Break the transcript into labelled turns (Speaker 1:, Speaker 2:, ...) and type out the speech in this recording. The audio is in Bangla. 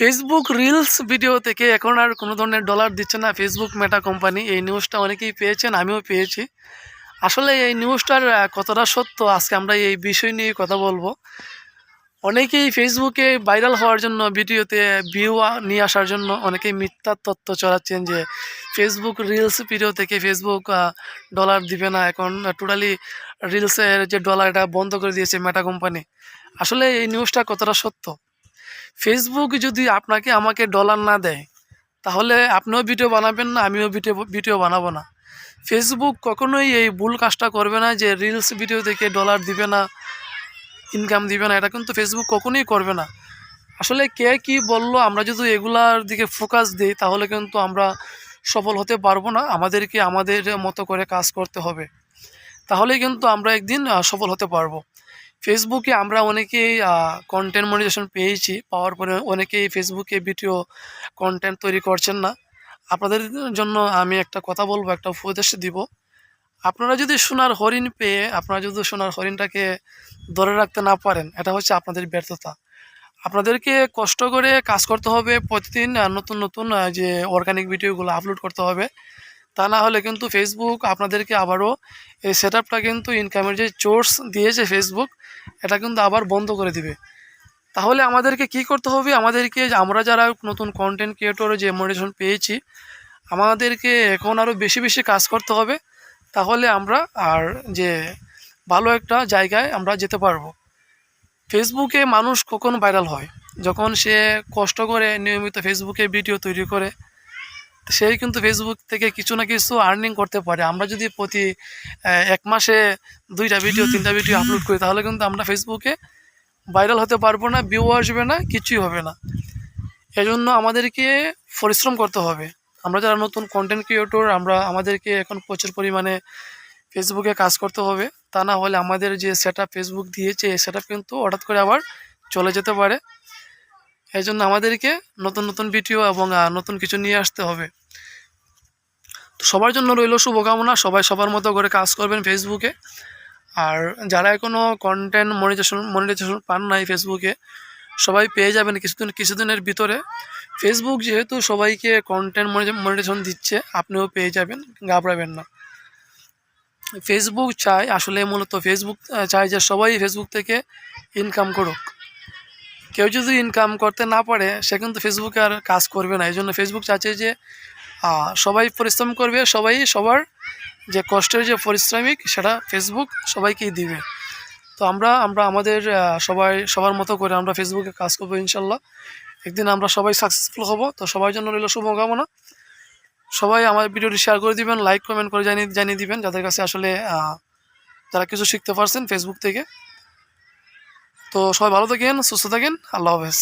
Speaker 1: ফেসবুক রিলস ভিডিও থেকে এখন আর কোনো ধরনের ডলার দিচ্ছে না ফেসবুক মেটা কোম্পানি এই নিউজটা অনেকেই পেয়েছেন, আমিও পেয়েছি। আসলে এই নিউজটার কতটা সত্য আজকে আমরা এই বিষয় নিয়ে কথা বলব। অনেকেই ফেসবুকে ভাইরাল হওয়ার জন্য ভিডিওতে ভিউ নিয়ে আসার জন্য অনেকেই মিথ্যা তথ্য চড়াচ্ছেন যে ফেসবুক রিলস ভিডিও থেকে ফেসবুক ডলার দিবে না। এখন টোটালি রিলসের যে ডলার এটা বন্ধ করে দিয়েছে মেটা কোম্পানি আসলে এই নিউজটা কতটা সত্য? ফেসবুক যদি আপনাকে আমাকে ডলার না দেয়, তাহলে আপনিও ভিডিও বানাবেন না, আমিও ভিডিও ভিডিও বানাবো না। ফেসবুক কখনোই এই ভুল কাজটা করবে না যে রিলস ভিডিও থেকে ডলার দিবে না ইনকাম দিবে না, এটা কিন্তু ফেসবুক কখনোই করবে না। আসলে কে কি বলল, আমরা যদি এগুলার দিকে ফোকাস দিই, তাহলে কিন্তু আমরা সফল হতে পারব না। আমাদেরকে আমাদের মতো করে কাজ করতে হবে। তাহলে কিন্তু আমরা একদিন সফল হতে পারব। ফেসবুকে আমরা অনেকেই কন্টেন্ট মনিটেশন পেয়েছি, পাওয়ার পরে অনেকেই ফেসবুকে ভিডিও কন্টেন্ট তৈরি করছেন না। আপনাদের জন্য আমি একটা কথা বলব, একটা উপদেশ দিব। আপনারা যদি সোনার হরিণ পেয়ে, আপনারা যদি সোনার হরিণটাকে ধরে রাখতে না পারেন, এটা হচ্ছে আপনাদের ব্যর্থতা। আপনাদেরকে কষ্ট করে কাজ করতে হবে প্রতিদিন নতুন নতুন যে অর্গানিক ভিডিওগুলো আপলোড করতে হবে। তা না হলে কিন্তু ফেসবুক আপনাদেরকে আবারও এই সেট কিন্তু ইনকামের যে চোর্স দিয়েছে ফেসবুক এটা কিন্তু আবার বন্ধ করে দিবে। তাহলে আমাদেরকে কি করতে হবে? আমাদেরকে আমরা যারা নতুন কন্টেন্ট ক্রিয়েটর যে মোটিভেশন পেয়েছি, আমাদেরকে এখন আরও বেশি বেশি কাজ করতে হবে। তাহলে আমরা আর যে ভালো একটা জায়গায় আমরা যেতে পারব। ফেসবুকে মানুষ কখন ভাইরাল হয়? যখন সে কষ্ট করে নিয়মিত ফেসবুকে ভিডিও তৈরি করে সেই কিন্তু ফেসবুক থেকে কিছু না কিছু আর্নিং করতে পারে। আমরা যদি প্রতি এক মাসে দুইটা ভিডিও তিনটা ভিডিও আপলোড করি, তাহলে কিন্তু আমরা ফেসবুকে ভাইরাল হতে পারব না ভিউ আসবে না, কিছুই হবে না। এজন্য আমাদেরকে পরিশ্রম করতে হবে। আমরা যারা নতুন কন্টেন্ট ক্রিয়েটর আমরা আমাদেরকে এখন প্রচুর পরিমাণে ফেসবুকে কাজ করতে হবে। তা না হলে আমাদের যে সেট ফেসবুক দিয়েছে, এই সেট কিন্তু হঠাৎ করে আবার চলে যেতে পারে। এই জন্য আমাদেরকে নতুন নতুন ভিডিও এবং নতুন কিছু নিয়ে আসতে হবে। তো সবার জন্য রইল শুভকামনা। সবাই সবার মতো করে কাজ করবেন ফেসবুকে আর যারা এখনও কন্টেন্ট মনিটেশন মনিটাইজেশন পান নাই ফেসবুকে সবাই পেয়ে যাবেন কিছুদিন, কিছুদিনের ভিতরে। ফেসবুক যেহেতু সবাইকে কন্টেন্ট মনিটেশন দিচ্ছে, আপনিও পেয়ে যাবেন, ঘাবড়াবেন না। ফেসবুক চাই, আসলে মূলত ফেসবুক চায় যে সবাই ফেসবুক থেকে ইনকাম করুক। কেউ যদি ইনকাম করতে না পারে, সে কিন্তু ফেসবুকে আর কাজ করবে না। এই জন্য ফেসবুক চাচ্ছে যে সবাই পরিশ্রম করবে, সবাই সবার যে কষ্টের যে পরিশ্রমিক সেটা ফেসবুক সবাইকেই দিবে। তো আমরা আমরা আমাদের সবাই, সবার মতো করে আমরা ফেসবুকে কাজ করব ইনশাল্লাহ। একদিন আমরা সবাই সাকসেসফুল হব। তো সবার জন্য রইল শুভকামনা। সবাই আমার ভিডিওটি শেয়ার করে দিবেন লাইক কমেন্ট করে জানিয়ে জানিয়ে দিবেন, যাদের কাছে আসলে যারা কিছু শিখতে পারছেন ফেসবুক থেকে। তো সবাই ভালো থাকেন, সুস্থ থাকেন, আল্লাহ হাফেজ।